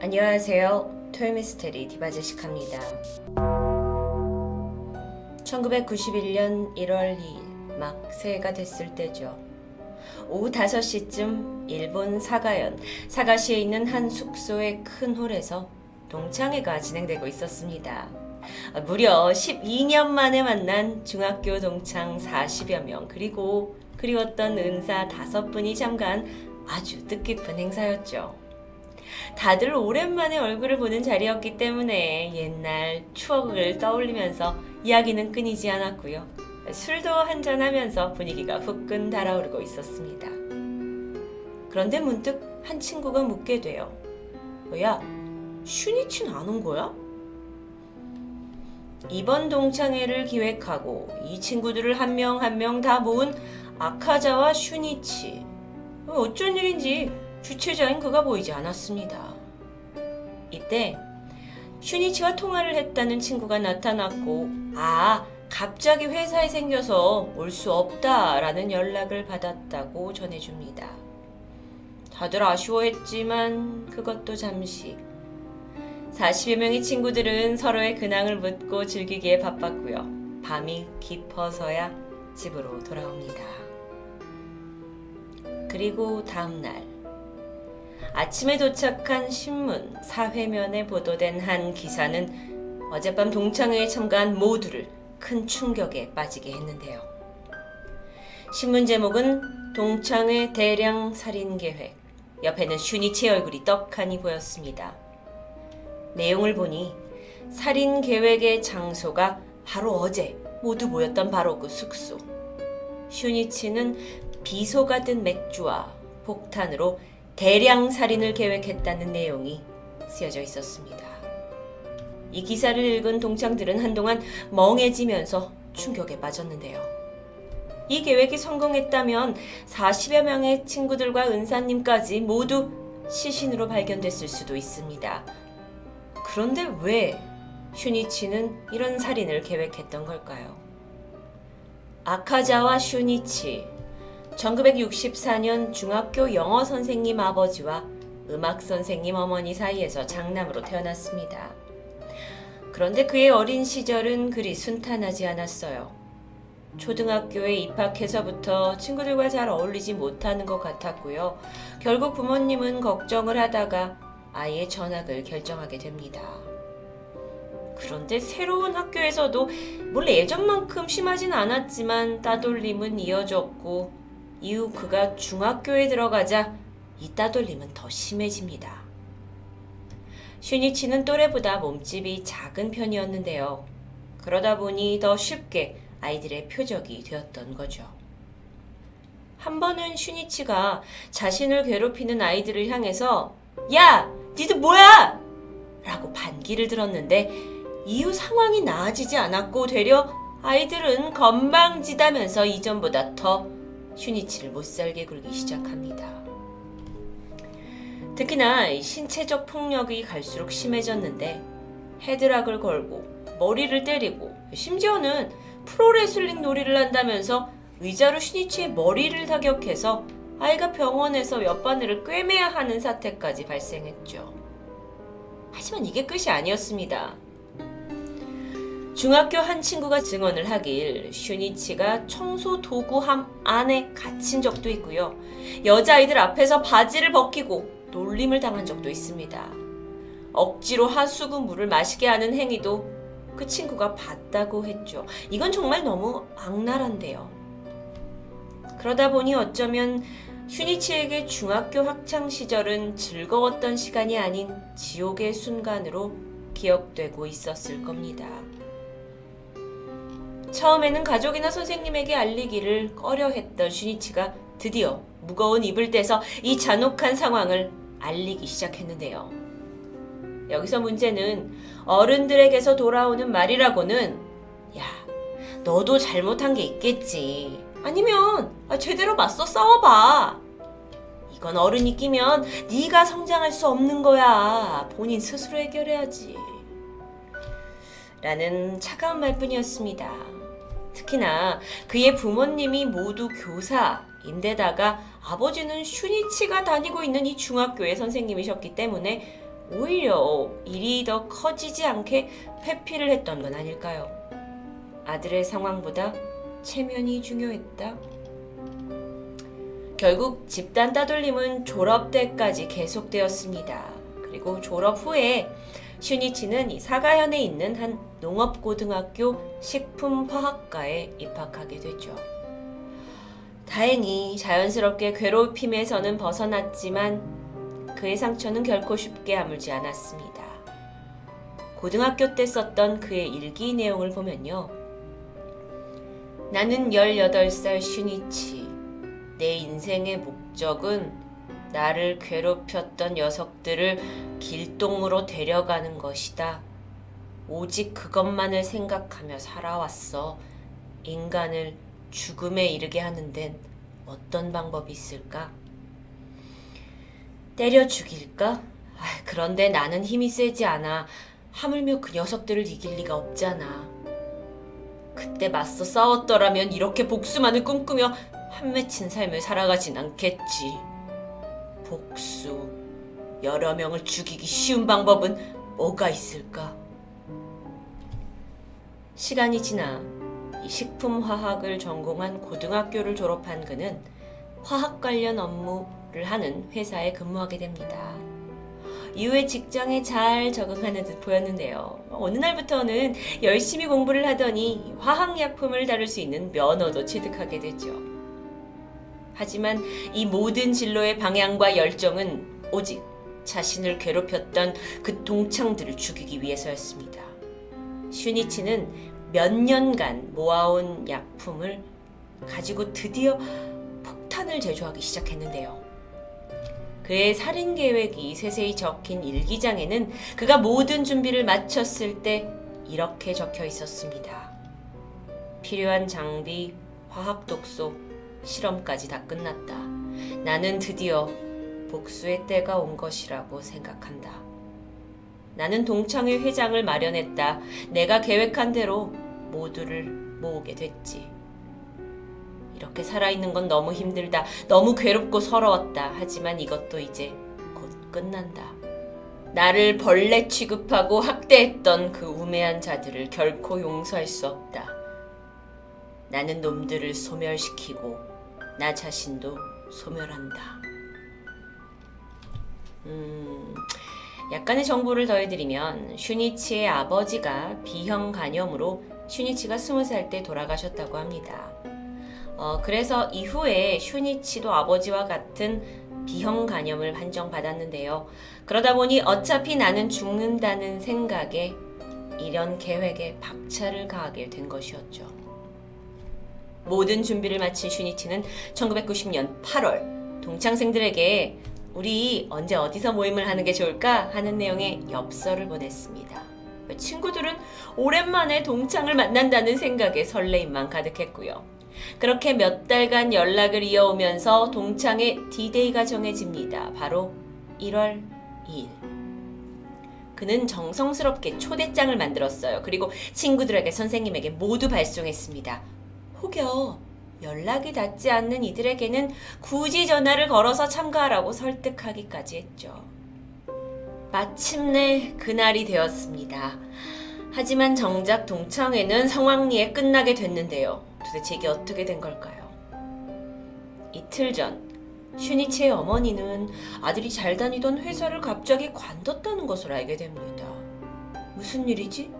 안녕하세요. 토요미스테리 디바제시카입니다. 1991년 1월 2일 막 새해가 됐을 때죠. 오후 5시쯤 일본 사가현 사가시에 있는 한 숙소의 큰 홀에서 동창회가 진행되고 있었습니다. 무려 12년 만에 만난 중학교 동창 40여 명 그리고 그리웠던 은사 5분이 참가한 아주 뜻깊은 행사였죠. 다들 오랜만에 얼굴을 보는 자리였기 때문에 옛날 추억을 떠올리면서 이야기는 끊이지 않았고요. 술도 한잔하면서 분위기가 후끈 달아오르고 있었습니다. 그런데 문득 한 친구가 묻게 돼요. 야, 슈니치는 안 온 거야? 이번 동창회를 기획하고 이 친구들을 한 명 한 명 다 모은 아카자와 슈니치. 어쩐 일인지 주최자인 그가 보이지 않았습니다. 이때 슈니치와 통화를 했다는 친구가 나타났고, 아, 갑자기 회사에 생겨서 올 수 없다라는 연락을 받았다고 전해줍니다. 다들 아쉬워했지만 그것도 잠시. 40여 명의 친구들은 서로의 근황을 묻고 즐기기에 바빴고요. 밤이 깊어서야 집으로 돌아옵니다. 그리고 다음 날 아침에 도착한 신문 사회면에 보도된 한 기사는 어젯밤 동창회에 참가한 모두를 큰 충격에 빠지게 했는데요. 신문 제목은 동창회 대량 살인 계획. 옆에는 슈니치 얼굴이 떡하니 보였습니다. 내용을 보니 살인 계획의 장소가 바로 어제 모두 모였던 바로 그 숙소. 슈니치는 비소가 든 맥주와 폭탄으로 대량 살인을 계획했다는 내용이 쓰여져 있었습니다. 이 기사를 읽은 동창들은 한동안 멍해지면서 충격에 빠졌는데요. 이 계획이 성공했다면 40여 명의 친구들과 은사님까지 모두 시신으로 발견됐을 수도 있습니다. 그런데 왜 슈니치는 이런 살인을 계획했던 걸까요? 아카자와 슈니치 1964년 중학교 영어 선생님 아버지와 음악 선생님 어머니 사이에서 장남으로 태어났습니다. 그런데 그의 어린 시절은 그리 순탄하지 않았어요. 초등학교에 입학해서부터 친구들과 잘 어울리지 못하는 것 같았고요. 결국 부모님은 걱정을 하다가 아이의 전학을 결정하게 됩니다. 그런데 새로운 학교에서도 물론 예전만큼 심하진 않았지만 따돌림은 이어졌고 이후 그가 중학교에 들어가자 이 따돌림은 더 심해집니다. 슈니치는 또래보다 몸집이 작은 편이었는데요. 그러다 보니 더 쉽게 아이들의 표적이 되었던 거죠. 한 번은 슈니치가 자신을 괴롭히는 아이들을 향해서 야! 니들 뭐야! 라고 반기를 들었는데 이후 상황이 나아지지 않았고 되려 아이들은 건방지다면서 이전보다 더 슈니치를 못살게 굴기 시작합니다. 특히나 이 신체적 폭력이 갈수록 심해졌는데 헤드락을 걸고 머리를 때리고 심지어는 프로레슬링 놀이를 한다면서 의자로 슈니치의 머리를 타격해서 아이가 병원에서 옆바늘을 꿰매야 하는 사태까지 발생했죠. 하지만 이게 끝이 아니었습니다. 중학교 한 친구가 증언을 하길 슈니치가 청소 도구함 안에 갇힌 적도 있고요. 여자아이들 앞에서 바지를 벗기고 놀림을 당한 적도 있습니다. 억지로 하수구 물을 마시게 하는 행위도 그 친구가 봤다고 했죠. 이건 정말 너무 악랄한데요. 그러다 보니 어쩌면 슈니치에게 중학교 학창 시절은 즐거웠던 시간이 아닌 지옥의 순간으로 기억되고 있었을 겁니다. 처음에는 가족이나 선생님에게 알리기를 꺼려했던 슈니치가 드디어 무거운 입을 떼서 이 잔혹한 상황을 알리기 시작했는데요. 여기서 문제는 어른들에게서 돌아오는 말이라고는 야, 너도 잘못한 게 있겠지. 아니면 아, 제대로 맞서 싸워봐. 이건 어른이 끼면 네가 성장할 수 없는 거야. 본인 스스로 해결해야지. 라는 차가운 말뿐이었습니다. 특히나 그의 부모님이 모두 교사인데다가 아버지는 슈니치가 다니고 있는 이 중학교의 선생님이셨기 때문에 오히려 일이 더 커지지 않게 회피를 했던 건 아닐까요? 아들의 상황보다 체면이 중요했다. 결국 집단 따돌림은 졸업 때까지 계속되었습니다. 그리고 졸업 후에 슈니치는 이 사가현에 있는 한 농업고등학교 식품화학과에 입학하게 되죠. 다행히 자연스럽게 괴롭힘에서는 벗어났지만 그의 상처는 결코 쉽게 아물지 않았습니다. 고등학교 때 썼던 그의 일기 내용을 보면요. 나는 18살 슈니치. 내 인생의 목적은 나를 괴롭혔던 녀석들을 길동으로 데려가는 것이다. 오직 그것만을 생각하며 살아왔어. 인간을 죽음에 이르게 하는 데는 어떤 방법이 있을까? 때려 죽일까? 아, 그런데 나는 힘이 세지 않아. 하물며 그 녀석들을 이길 리가 없잖아. 그때 맞서 싸웠더라면 이렇게 복수만을 꿈꾸며 한 맺힌 삶을 살아가진 않겠지. 복수. 여러 명을 죽이기 쉬운 방법은 뭐가 있을까? 시간이 지나 이 식품화학을 전공한 고등학교를 졸업한 그는 화학 관련 업무를 하는 회사에 근무하게 됩니다. 이후에 직장에 잘 적응하는 듯 보였는데요. 어느 날부터는 열심히 공부를 하더니 화학약품을 다룰 수 있는 면허도 취득하게 되죠. 하지만 이 모든 진로의 방향과 열정은 오직 자신을 괴롭혔던 그 동창들을 죽이기 위해서였습니다. 슈니치는 몇 년간 모아온 약품을 가지고 드디어 폭탄을 제조하기 시작했는데요. 그의 살인 계획이 세세히 적힌 일기장에는 그가 모든 준비를 마쳤을 때 이렇게 적혀 있었습니다. 필요한 장비, 화학 독소, 실험까지 다 끝났다. 나는 드디어 복수의 때가 온 것이라고 생각한다. 나는 동창회 회장을 마련했다. 내가 계획한 대로 모두를 모으게 됐지. 이렇게 살아있는 건 너무 힘들다. 너무 괴롭고 서러웠다. 하지만 이것도 이제 곧 끝난다. 나를 벌레 취급하고 학대했던 그 우매한 자들을 결코 용서할 수 없다. 나는 놈들을 소멸시키고 나 자신도 소멸한다. 음, 약간의 정보를 더해드리면 슈니치의 아버지가 B형 간염으로 슈니치가 20살 때 돌아가셨다고 합니다. 어, 그래서 이후에 슈니치도 아버지와 같은 B형 간염을 판정받았는데요. 그러다 보니 어차피 나는 죽는다는 생각에 이런 계획에 박차를 가하게 된 것이었죠. 모든 준비를 마친 슈니치는 1990년 8월 동창생들에게 우리 언제 어디서 모임을 하는 게 좋을까 하는 내용의 엽서를 보냈습니다. 친구들은 오랜만에 동창을 만난다는 생각에 설레임만 가득했고요. 그렇게 몇 달간 연락을 이어오면서 동창의 D-Day가 정해집니다. 바로 1월 2일. 그는 정성스럽게 초대장을 만들었어요. 그리고 친구들에게 선생님에게 모두 발송했습니다. 혹여 연락이 닿지 않는 이들에게는 굳이 전화를 걸어서 참가하라고 설득하기까지 했죠. 마침내 그날이 되었습니다. 하지만 정작 동창회는 성황리에 끝나게 됐는데요. 도대체 이게 어떻게 된 걸까요? 이틀 전 슈니치의 어머니는 아들이 잘 다니던 회사를 갑자기 관뒀다는 것을 알게 됩니다. 무슨 일이지?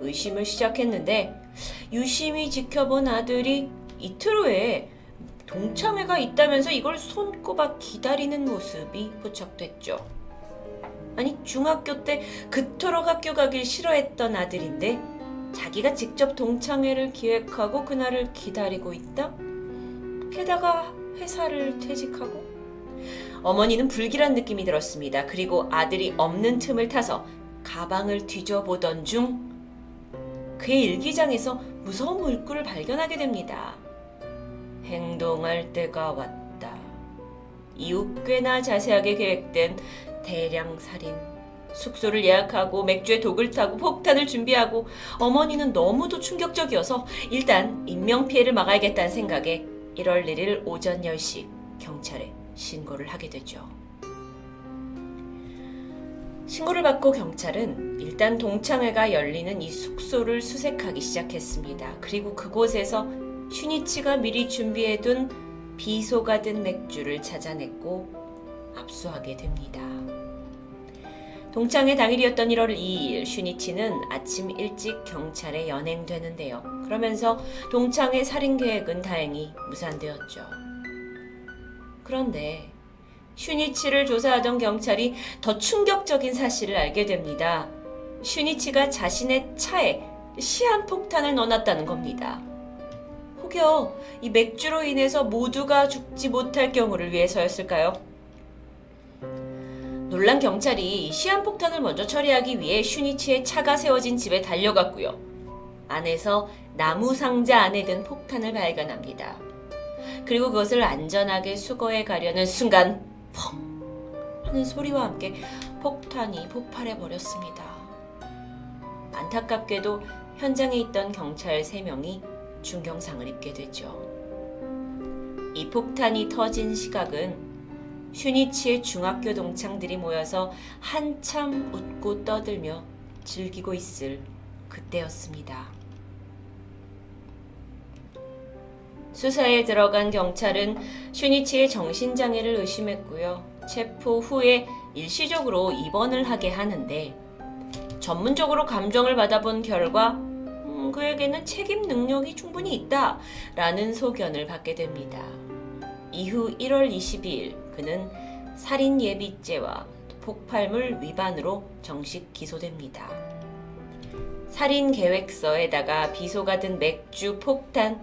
의심을 시작했는데 유심히 지켜본 아들이 이틀 후에 동창회가 있다면서 이걸 손꼽아 기다리는 모습이 포착됐죠. 아니 중학교 때 그토록 학교 가길 싫어했던 아들인데 자기가 직접 동창회를 기획하고 그날을 기다리고 있다? 게다가 회사를 퇴직하고 어머니는 불길한 느낌이 들었습니다. 그리고 아들이 없는 틈을 타서 가방을 뒤져보던 중 그의 일기장에서 무서운 물구를 발견하게 됩니다. 행동할 때가 왔다. 이후 꽤나 자세하게 계획된 대량 살인. 숙소를 예약하고 맥주에 독을 타고 폭탄을 준비하고 어머니는 너무도 충격적이어서 일단 인명피해를 막아야겠다는 생각에 1월 1일 오전 10시 경찰에 신고를 하게 되죠. 신고를 받고 경찰은 일단 동창회가 열리는 이 숙소를 수색하기 시작했습니다. 그리고 그곳에서 슈니치가 미리 준비해둔 비소가 든 맥주를 찾아냈고 압수하게 됩니다. 동창회 당일이었던 1월 2일 슈니치는 아침 일찍 경찰에 연행되는데요. 그러면서 동창회 살인 계획은 다행히 무산되었죠. 그런데 슈니치를 조사하던 경찰이 더 충격적인 사실을 알게 됩니다. 슈니치가 자신의 차에 시한폭탄을 넣어놨다는 겁니다. 혹여 이 맥주로 인해서 모두가 죽지 못할 경우를 위해서였을까요? 놀란 경찰이 시한폭탄을 먼저 처리하기 위해 슈니치의 차가 세워진 집에 달려갔고요. 안에서 나무 상자 안에 든 폭탄을 발견합니다. 그리고 그것을 안전하게 수거해 가려는 순간 펑 하는 소리와 함께 폭탄이 폭발해 버렸습니다. 안타깝게도 현장에 있던 경찰 3명이 중경상을 입게 되죠. 이 폭탄이 터진 시각은 슈니치의 중학교 동창들이 모여서 한참 웃고 떠들며 즐기고 있을 그때였습니다. 수사에 들어간 경찰은 슈니치의 정신장애를 의심했고요. 체포 후에 일시적으로 입원을 하게 하는데 전문적으로 감정을 받아본 결과 음, 그에게는 책임 능력이 충분히 있다 라는 소견을 받게 됩니다. 이후 1월 22일 그는 살인 예비죄와 폭발물 위반으로 정식 기소됩니다. 살인 계획서에다가 비소가 든 맥주 폭탄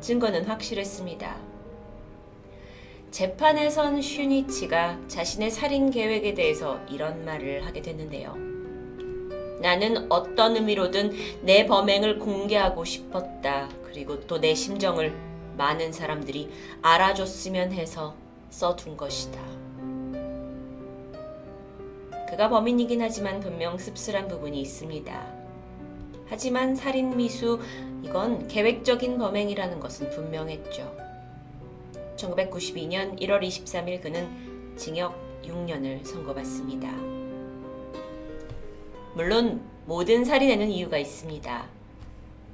증거는 확실했습니다. 재판에선 슈니치가 자신의 살인 계획에 대해서 이런 말을 하게 됐는데요. 나는 어떤 의미로든 내 범행을 공개하고 싶었다. 그리고 또 내 심정을 많은 사람들이 알아줬으면 해서 써둔 것이다. 그가 범인이긴 하지만 분명 씁쓸한 부분이 있습니다. 하지만 살인 미수 이건 계획적인 범행이라는 것은 분명했죠. 1992년 1월 23일 그는 징역 6년을 선고받습니다. 물론 모든 살인에는 이유가 있습니다.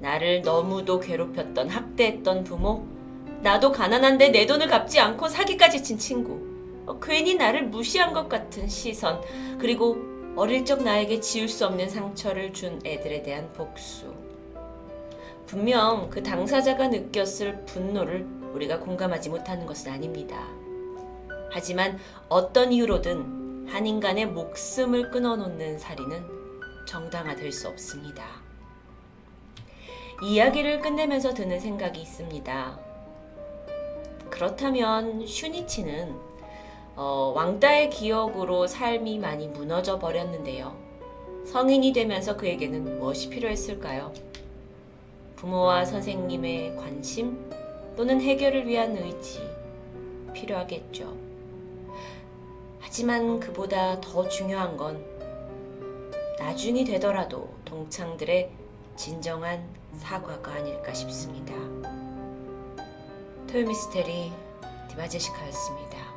나를 너무도 괴롭혔던 학대했던 부모, 나도 가난한데 내 돈을 갚지 않고 사기까지 친 친구, 어, 괜히 나를 무시한 것 같은 시선, 그리고 어릴 적 나에게 지울 수 없는 상처를 준 애들에 대한 복수. 분명 그 당사자가 느꼈을 분노를 우리가 공감하지 못하는 것은 아닙니다. 하지만 어떤 이유로든 한 인간의 목숨을 끊어놓는 살인은 정당화될 수 없습니다. 이야기를 끝내면서 드는 생각이 있습니다. 그렇다면 슈니치는 어, 왕따의 기억으로 삶이 많이 무너져 버렸는데요. 성인이 되면서 그에게는 무엇이 필요했을까요? 부모와 선생님의 관심 또는 해결을 위한 의지 필요하겠죠. 하지만 그보다 더 중요한 건 나중이 되더라도 동창들의 진정한 사과가 아닐까 싶습니다. 토요미스테리 디바제시카였습니다.